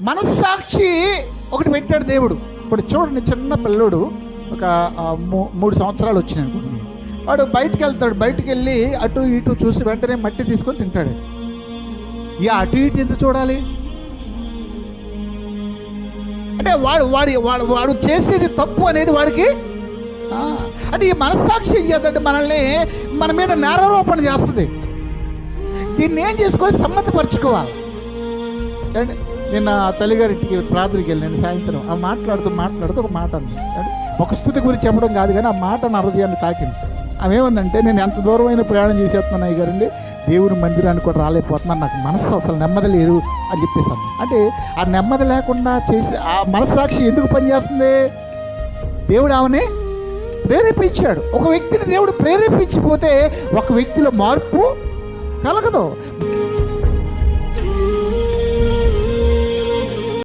మనస్సాక్షి ఒకటి పెట్టాడు దేవుడు. ఇప్పుడు చూడండి చిన్న పిల్లోడు ఒక మూ- మూడు సంవత్సరాలు వచ్చినాయి అనుకోండి. వాడు బయటికి వెళ్తాడు బయటకు వెళ్ళి అటు ఇటు చూసి వెంటనే మట్టి తీసుకొని తింటాడు. ఇక అటు ఇటు ఎందుకు చూడాలి? అంటే వాడు వాడి వాడు వాడు చేసేది తప్పు అనేది వాడికి అంటే ఈ మనస్సాక్షి ఏం చేద్దంటే మనల్ని మన మీద నేరారోపణ చేస్తుంది. దీన్ని ఏం చేసుకోవాలి సమ్మతిపరచుకోవాలి? అంటే నిన్న తల్లిగారింటికి రాత్రికి వెళ్ళాను సాయంత్రం ఆ మాట్లాడుతూ మాట్లాడుతూ ఒక మాట అంది ఒక స్థుతి గురించి చెప్పడం కాదు కానీ ఆ మాట నా హృదయాన్ని తాకింది. ఆమె ఏమందంటే నేను ఎంత దూరమైన ప్రయాణం చేసేస్తున్నాను అయ్య గారండి. దేవుని మందిరానికి కూడా రాలేకపోతున్నాను. నాకు మనసు అసలు నెమ్మది లేదు అని చెప్పేసి అంది. అంటే ఆ నెమ్మది లేకుండా చేసి ఆ మనస్సాక్షి ఎందుకు పనిచేస్తుంది? దేవుడు ఆమెని ప్రేరేపించాడు. ఒక వ్యక్తిని దేవుడు ప్రేరేపించిపోతే ఒక వ్యక్తిలో మార్పు కలగదు.